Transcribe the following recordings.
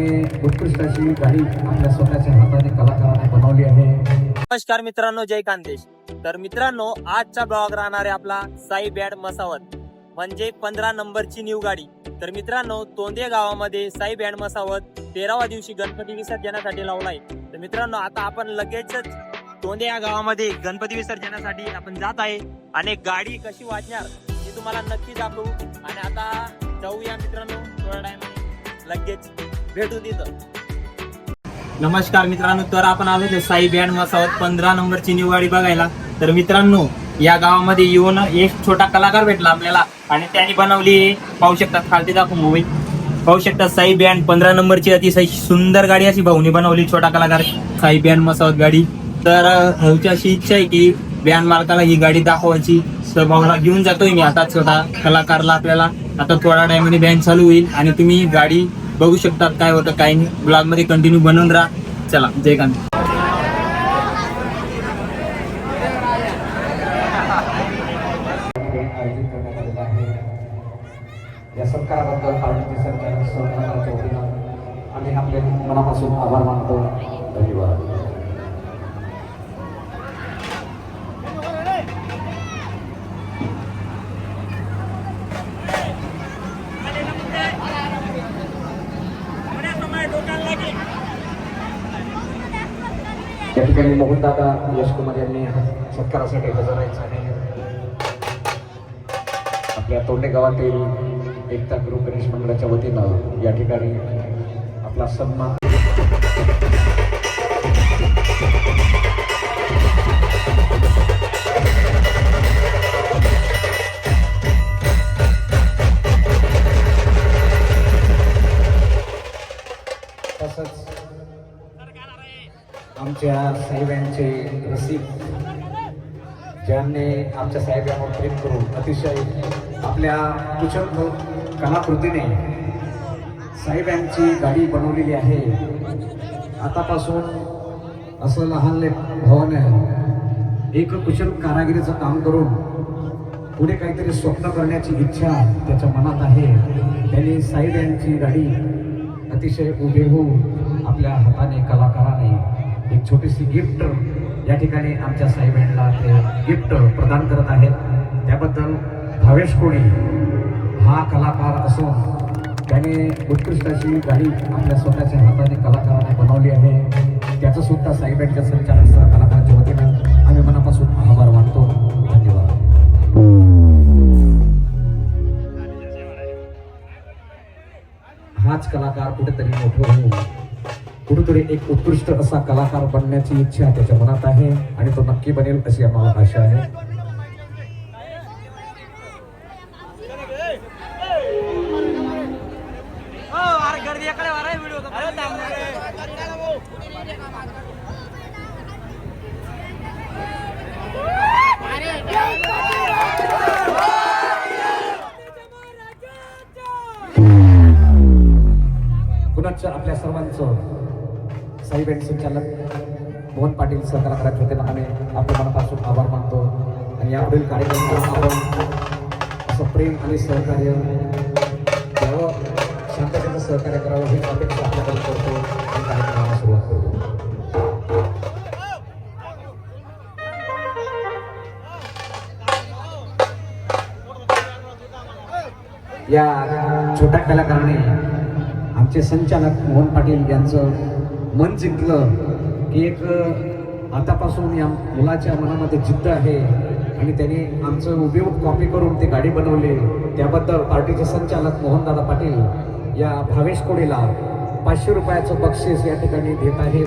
त्याने उत्कृष्ट अशी गाडी आपल्या स्वतःच्या हाताने कलाकाराने बनवली आहे. नमस्कार मित्रांनो जय कांदेश तर मित्रांनो आजचा ब्लॉग राहणार आहे आपला साई बॅड मसावत म्हणजे पंधरा नंबरची न्यू गाडी. तर मित्रांनो तोंदे गावामध्ये साई बॅड मसावत तेरावा दिवशी गणपती विसर्जनासाठी लावलाय. तर मित्रांनो आता आपण लगेचच तोंदे या गावामध्ये गणपती विसर्जनासाठी आपण जात आहे. आणि गाडी कशी वाजणार ती तुम्हाला नक्की दाखवू. आणि आता जाऊया मित्रांनो थोड्या टाइम लगेच. भेटू तिथं नमस्कार मित्रांनो तर आपण आलो ते साई बँड मसावत पंधरा नंबरची न्यू गाडी बघायला. तर मित्रांनो या गावामध्ये येऊन एक छोटा कलाकार भेटला आपल्याला आणि त्यांनी बनवली पाहू शकतात खालती दाखवू मूवी पाहू शकतात साई बँड पंधरा नंबरची अतिशय सुंदर गाडी अशी भाऊनी बनवली छोटा कलाकार साई बँड मसावत गाडी. तर भाऊची अशी इच्छा आहे की बँड मालकाला ही गाडी दाखवायची. तर भाऊला घेऊन जातोय मी आता छोटा कलाकारला आपल्याला. आता थोडा टायमाने बँड चालू होईल आणि तुम्ही गाडी बघू शकतात काय होतं काय नाही. ब्लॉगमध्ये कंटिन्यू बनवून राहा. चला जय गांधी. या सरकाराबद्दल पार्टीचे सरकार सरकारच्या वतीनं आम्ही आपले मनापासून आभार मानतो. धन्यवाद. या ठिकाणी मोहनदादा यशकुमार यांनी सत्कारासाठी हजर राहायचं आहे. आपल्या तोंडे गावातील एकता गुरु गणेश मंडळाच्या वतीनं या ठिकाणी आपला सन्मान आमच्या साहेबांचे रसिक ज्यांनी आमच्या साहेबांवर प्रेम करून अतिशय आपल्या कुशल कलाकृतीने साहेबांची गाडी बनवलेली आहे. आतापासून असं लहान आहे. एक कुशल कारागिरीचं काम करून पुढे काहीतरी स्वप्न करण्याची इच्छा त्याच्या मनात आहे. त्यांनी साहेब यांची गाडी अतिशय होऊन आपल्या हाताने कलाकाराने एक छोटीशी गिफ्ट या ठिकाणी आमच्या साहेबांना ते गिफ्ट प्रदान करत आहेत. त्याबद्दल भावेश कोळी हा कलाकार असून त्याने उत्कृष्ट अशी गाडी आपल्या स्वतःच्या हाताने कलाकाराने बनवली आहे. त्याचं सुद्धा साहेबांच्या संचालक सह कलाकारांच्या वतीनं आम्ही मनापासून आभार मानतो. धन्यवाद. हाच कलाकार कुठेतरी मोठं होऊन कुठेतरी एक उत्कृष्ट असा कलाकार बनण्याची इच्छा त्याच्या मनात आहे आणि तो नक्की बनेल अशी आम्हाला आशा आहे. आपल्या सर्वांचं साई बँड संचालक मोहन पाटील सहकाराच्या वतीनं आम्ही आपल्या मनापासून आभार मानतो. आणि यापुढील कार्यक्रमाला आपण असं प्रेम आणि सहकार्य द्यावं शांततेचं सहकार्य करावं ही अपेक्षा आपल्याकडे करतो. आणि कार्यक्रमाला सुरुवात करतो या छोट्या कलाकाराने आमचे संचालक मोहन पाटील यांचं मन जिंकलं की एक आतापासून या मुलाच्या मनामध्ये जिद्द आहे आणि त्यांनी आमचं उपयोग कॉपी करून ते गाडी बनवली. त्याबद्दल पार्टीचे संचालक मोहनदादा पाटील या भावेश कोडीला पाचशे रुपयाचं बक्षीस या ठिकाणी देत आहेत.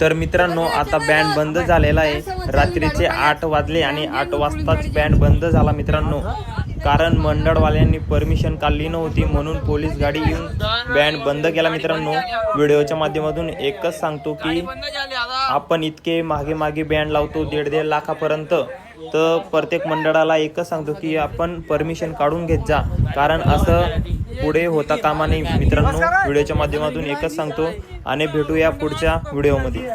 तर मित्रांनो आता बँड बंद झालेला आहे. रात्रीचे आठ वाजले आणि आठ वाजताच बँड बंद झाला मित्रांनो. कारण मंडळवाल्यांनी परमिशन काढली नव्हती म्हणून पोलीस गाडी येऊन बँड बंद केला मित्रांनो. व्हिडिओच्या माध्यमातून एकच सांगतो की आपण इतके मागे मागे बँड लावतो दीड दीड लाखापर्यंत. तर प्रत्येक मंडळाला एकच सांगतो की आपण परमिशन काढून घेत जा. कारण असं पुढे होता कामा नाही मित्रांनो व्हिडिओच्या माध्यमातून एकच सांगतो आणि भेटूया पुढच्या व्हिडिओमध्ये.